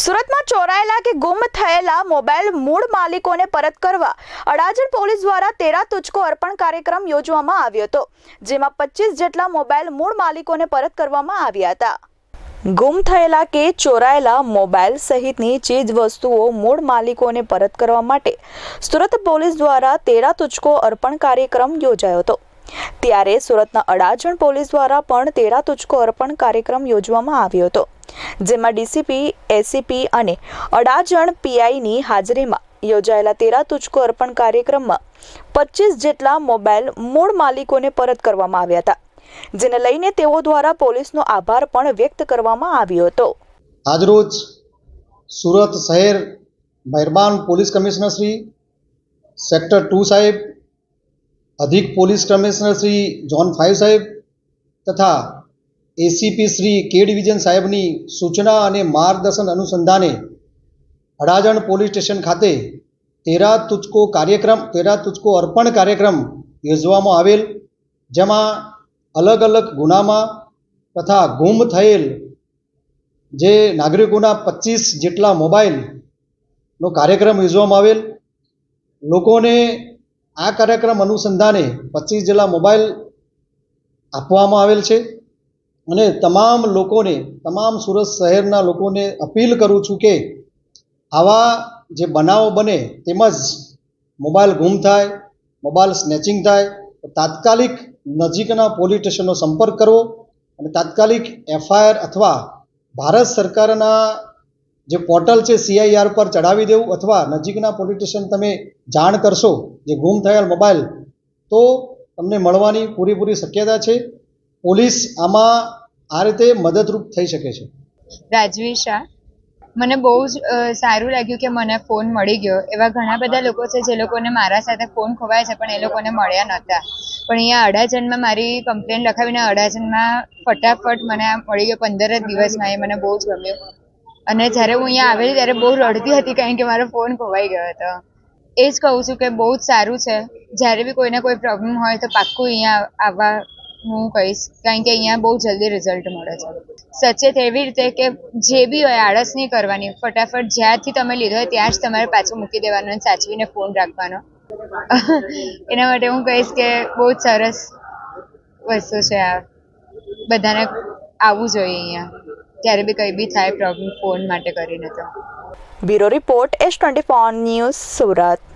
સુરતમાં ચોરાયેલા કે ગુમ થયેલા મોબાઈલ મૂળ માલિકોને પરત કરવા અડાજણ પોલીસ દ્વારા તેરા તુચકો અર્પણ કાર્યક્રમ યોજવામાં આવ્યો હતો, જેમાં પચીસ જેટલા મોબાઈલ મૂળ માલિકોને પરત કરવામાં આવ્યા હતા. ગુમ થયેલા કે ચોરાયેલા મોબાઈલ સહિતની ચીજ વસ્તુઓ મૂળ માલિકોને પરત કરવા માટે સુરત પોલીસ દ્વારા તેરા તુચકો અર્પણ કાર્યક્રમ યોજાયો હતો. ત્યારે સુરતના અડાજણ પોલીસ દ્વારા પણ તેરા તુચકો અર્પણ કાર્યક્રમ યોજવામાં આવ્યો હતો. જેમાં ડીસીપી એસીપી અને અડાજણ પીઆઈની હાજરીમાં યોજાયેલા તેરા તુચકો અર્પણ કાર્યક્રમમાં પચીસ જેટલા મોબાઈલ મૂળ માલિકોને પરત કરવામાં આવ્યા હતા, જેને લઈને તેઓ દ્વારા પોલીસનો આભાર પણ વ્યક્ત કરવામાં આવ્યો હતો. આજરોજ સુરત શહેર મહેરબાન police commissioner Shri, sector two સાહેબ, અધિક police commissioner Shri zone five સાહેબ તથા એસીપી શ્રી કે ડિવિઝન સાહેબની સૂચના અને માર્ગદર્શન અનુસંધાને અડાજણ પોલીસ સ્ટેશન ખાતે તેરા તુચકો કાર્યક્રમ, તેરા તુચકો અર્પણ કાર્યક્રમ યોજવામાં આવેલ, જેમાં અલગ અલગ ગુનામાં તથા ગુમ થયેલ જે નાગરિકોના પચીસ જેટલા મોબાઈલનો કાર્યક્રમ યોજવામાં આવેલ. લોકોને આ કાર્યક્રમ અનુસંધાને પચીસ જેટલા મોબાઈલ આપવામાં આવેલ છે. અને તમામ લોકોને, તમામ સુરત શહેરના લોકોને અપીલ કરું છું કે આવા જે બનાવો બને તેમજ મોબાઈલ ગુમ થાય, મોબાઈલ સ્નેચિંગ થાય, તો તાત્કાલિક નજીકના પોલીસ સ્ટેશનનો સંપર્ક કરવો અને તાત્કાલિક એફઆઈઆર અથવા ભારત સરકારના જે પોર્ટલ છે સીઆઈઆર પર ચડાવી દેવું અથવા નજીકના પોલીસ સ્ટેશન તમે જાણ કરશો જે ગુમ થયેલ મોબાઈલ, તો તમને મળવાની પૂરેપૂરી શક્યતા છે. પોલીસ આમાં આ રીતે મદદરૂપ થઈ શકે છે. રાજવી શાહ, મને બહુ જ સારું લાગ્યું કે મને ફોન મળી ગયો. એવા ઘણા બધા લોકો છે જે લોકોને મારા સાથે ફોન ખોવાય છે, પણ એ લોકોને મળ્યા નહોતા. પણ અહીંયા અડાજણમાં મારી કમ્પ્લેન લખાવીને અડાજણમાં ફટાફટ મને મળી ગયો પંદર જ દિવસમાં. એ મને બહુ જ ગમ્યું. અને જ્યારે હું અહીંયા આવેલી ત્યારે બહુ રડતી હતી કારણ કે મારો ફોન ખોવાઈ ગયો હતો. એ જ કહું છું કે બહુ જ સારું છે. જ્યારે બી કોઈને કોઈ પ્રોબ્લેમ હોય તો પાક્કું અહીંયા આવવા હું કહીશ, કારણ કે અહીંયા બહુ જલ્દી રિઝલ્ટ મળે છે. સચેત એવી રીતે કે જે બી હોય, આળસ નહીં કરવાની. ફટાફટ જ્યાંથી તમે લીધો હોય, ત્યાં જ તમારે પાછું મૂકી દેવાનો અને સાચવીને ફોન રાખવાનો. એના માટે હું કહીશ કે બહુ જ સરસ વસ્તુ છે આ. બધાને આવવું જોઈએ અહીંયા. ત્યારે બી કંઈ બી થાય પ્રોબ્લેમ ફોન માટે કરીને તો. Bureau report S twenty news Surat.